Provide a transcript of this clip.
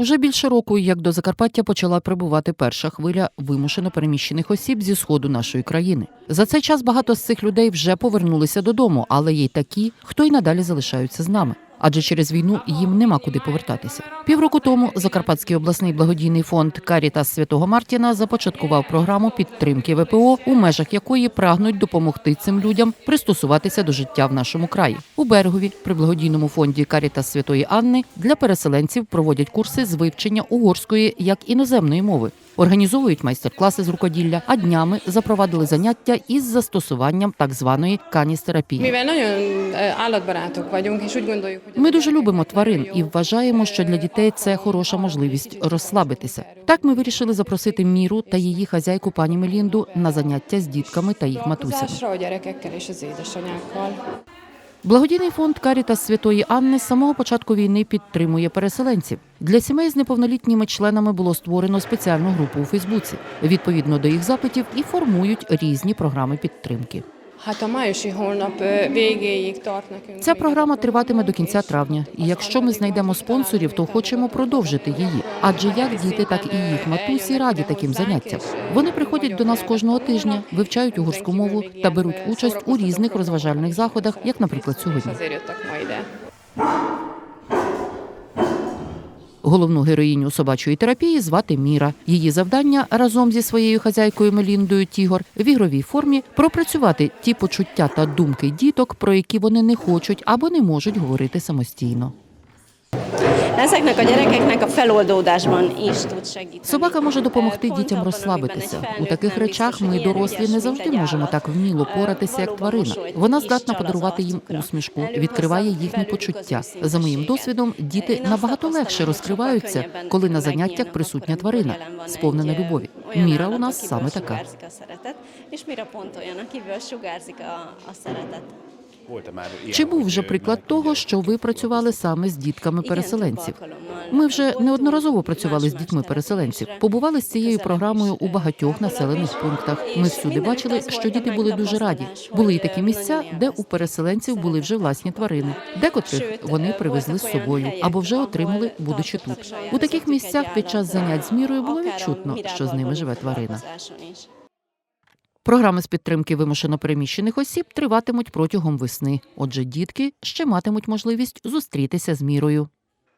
Уже більше року, як до Закарпаття почала прибувати перша хвиля вимушено переміщених осіб зі сходу нашої країни. За цей час багато з цих людей вже повернулися додому, але є й такі, хто й надалі залишаються з нами. Адже через війну їм нема куди повертатися. Півроку тому Закарпатський обласний благодійний фонд Карітас Святого Мартіна започаткував програму підтримки ВПО, у межах якої прагнуть допомогти цим людям пристосуватися до життя в нашому краї. У берегові при благодійному фонді Карітас Святої Анни для переселенців проводять курси з вивчення угорської як іноземної мови. Організовують майстер-класи з рукоділля, а днями запровадили заняття із застосуванням так званої каністерапії. Hogy Ми дуже любимо тварин і вважаємо, що для дітей це хороша можливість розслабитися. Так ми вирішили запросити міру та її хазяйку пані Мелінду на заняття з дітками та їх матусями. Благодійний фонд Карітас Святої Анни з самого початку війни підтримує переселенців. Для сімей з неповнолітніми членами було створено спеціальну групу у Фейсбуці. Відповідно до їх запитів і формують різні програми підтримки. Ця програма триватиме до кінця травня. І якщо ми знайдемо спонсорів, то хочемо продовжити її. Адже як діти, так і їх матусі раді таким заняттям. Вони приходять до нас кожного тижня, вивчають угорську мову та беруть участь у різних розважальних заходах, як, наприклад, сьогодні. Головну героїню собачої терапії звати Міра. Її завдання разом зі своєю хазяйкою Меліндою Тігор в ігровій формі пропрацювати ті почуття та думки діток, про які вони не хочуть або не можуть говорити самостійно. Ezeknek a gyerekeknek a feloldódásban is tud segíteni. Собака може допомогти дітям розслабитися. У таких речах ми, дорослі, не завжди можемо так вміло поратися, як тварина. Вона здатна подарувати їм усмішку, відкриває їхні почуття. За моїм досвідом, діти набагато легше розкриваються, коли на заняттях присутня тварина, сповнена любові. Міра у нас саме така. Чи був вже приклад того, що ви працювали саме з дітками переселенців? Ми вже неодноразово працювали з дітьми переселенців. Побували з цією програмою у багатьох населених пунктах. Ми всюди бачили, що діти були дуже раді. Були і такі місця, де у переселенців були вже власні тварини, декотрих вони привезли з собою або вже отримали, будучи тут. У таких місцях під час занять з мірою було відчутно, що з ними живе тварина. Програми з підтримки вимушено переміщених осіб триватимуть протягом весни. Отже, дітки ще матимуть можливість зустрітися з мірою.